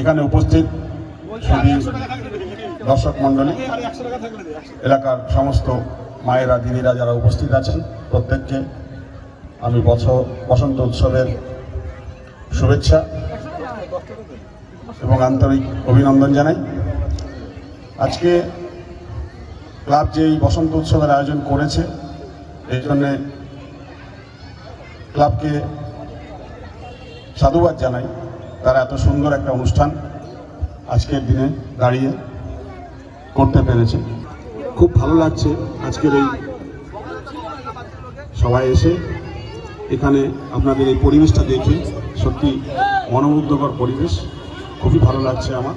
এখানে উপস্থিত দর্শক মন্ডলী এলাকার সমস্ত মায়েরা, দিদিরা যারা উপস্থিত আছেন, প্রত্যেককে আমি বছর, বসন্ত উৎসবের শুভেচ্ছা এবং আন্তরিক অভিনন্দন জানাই। আজকে ক্লাব যে এই বসন্ত উৎসবের আয়োজন করেছে এই জন্যে ক্লাবকে সাধুবাদ জানাই তারা এত সুন্দর একটা অনুষ্ঠান আজকের দিনে দাঁড়িয়ে করতে পেরেছে। খুব ভালো লাগছে আজকের এই সবাই এসে এখানে আপনাদের এই পরিবেশটা দেখে সত্যি মনোমুগ্ধকর পরিবেশ। খুবই ভালো লাগছে আমার।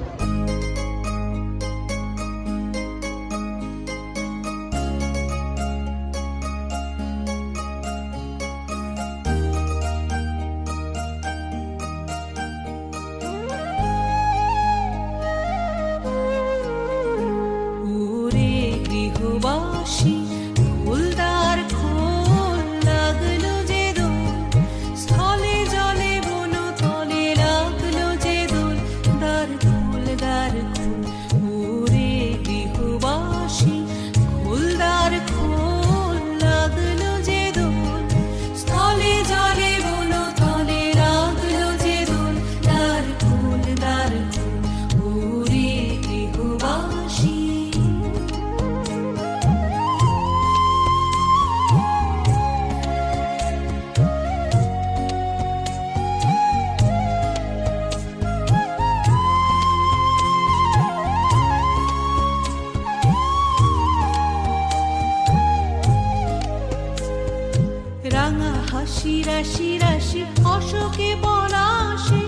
রাশি রাশি, অশোকে পলাশে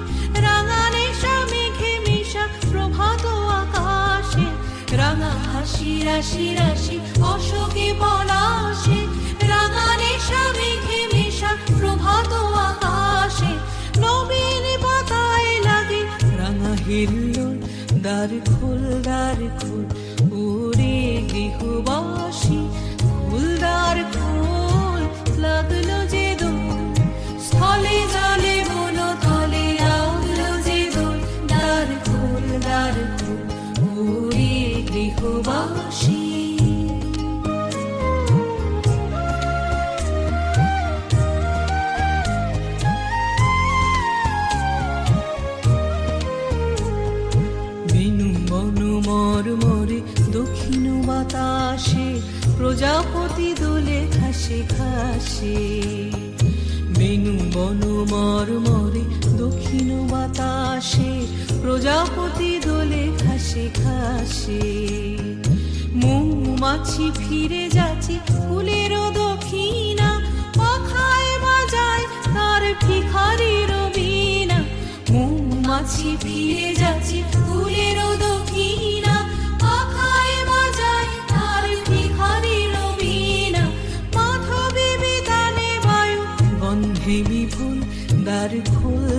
রাঙা নেশা মেঘে মিশা, প্রভাত আকাশে। রাঙা হাসি রাশি রাশি, অশোকে পলাশে রাঙা নেশা মেঘে মিশা, প্রভাত ওরে গৃহবাসী। বেনু বনু মর মরে দক্ষিণ বাতাসে, প্রজাপতি দোলে ঘাসে ঘাসে। বেনু বনু মর মরে দক্ষিণ বাতাসে, প্রজাপতি দোলে ঘাসে ঘাসে, মৌমাছি ফিরে যাচ্ছে ফুলেরও দক্ষিণা, পাখায় বাজায় তার ভিখারির বিনা মৌমাছি ফিরে যাচ্ছে ফুলেরও দক্ষিণা, পাখায় বায়ু, গন্ধে দ্বার খোল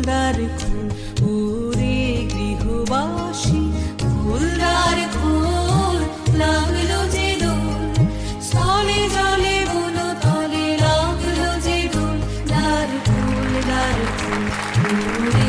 Ooh.